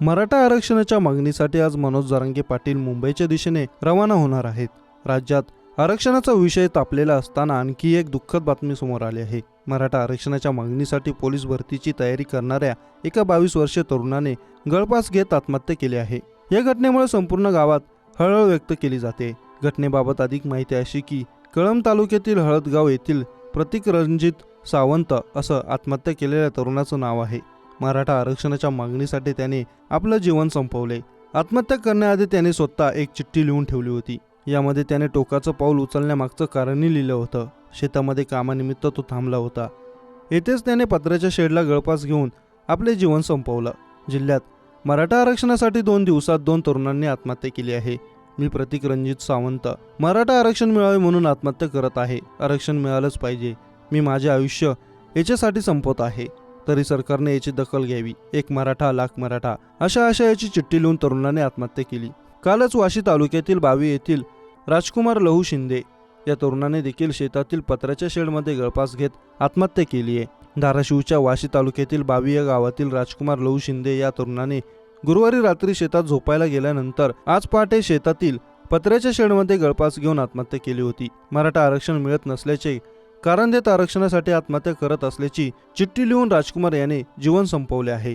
मराठा आरक्षणाच्या मागणीसाठी आज मनोज जरांगे पाटील मुंबईच्या दिशेने रवाना होणार आहेत. राज्यात आरक्षणाचा विषय तापलेला असताना आणखी एक दुःखद बातमी समोर आली आहे. मराठा आरक्षणाच्या मागणीसाठी पोलीस भरतीची तयारी करणाऱ्या एका बावीस वर्षीय तरुणाने गळपास घेत आत्महत्या केली आहे. या घटनेमुळे संपूर्ण गावात हळहळ व्यक्त केली जाते. घटनेबाबत अधिक माहिती अशी की कळंब तालुक्यातील हळदगाव येथील प्रतीक रणजित सावंत असं आत्महत्या केलेल्या तरुणाचं नाव आहे. मराठा आरक्षणाच्या मागणीसाठी त्याने आपलं जीवन संपवले. आत्महत्या करण्याआधी त्याने स्वतः एक चिठ्ठी लिहून ठेवली होती. यामध्ये त्याने टोकाचं पाऊल उचलण्यामागचं कारणही लिहिलं होतं. शेतामध्ये कामानिमित्त तो थांबला होता. येथेच त्याने पत्र्याच्या शेडला गळपास घेऊन आपले जीवन संपवलं. जिल्ह्यात मराठा आरक्षणासाठी दोन दिवसात दोन तरुणांनी आत्महत्या केली आहे. मी प्रतीक रणजित सावंत मराठा आरक्षण मिळावे म्हणून आत्महत्या करत आहे. आरक्षण मिळालंच पाहिजे. मी माझे आयुष्य याच्यासाठी संपवत आहे. तरी सरकारने याची दखल घ्यावी. एक मराठा लाख मराठा अशा आशयाची चिठ्ठी लिहून तरुणाने आत्महत्या केली. कालच वाशी तालुक्यातील बावी येथील राजकुमार लहू शिंदे या तरुणाने देखील शेतातील पत्र्याच्या शेडमध्ये गळपास घेत आत्महत्या केली आहे. धाराशिवच्या वाशी तालुक्यातील बावी या गावातील राजकुमार लहू शिंदे या तरुणाने गुरुवारी रात्री शेतात झोपायला गेल्यानंतर आज पहाटे शेतातील पत्र्याच्या शेडमध्ये गळपास घेऊन आत्महत्या केली होती. मराठा आरक्षण मिळत नसल्याचे कारण देत आरक्षणासाठी आत्महत्या करत असल्याची चिठ्ठी लिहून राजकुमार याने जीवन संपवले आहे.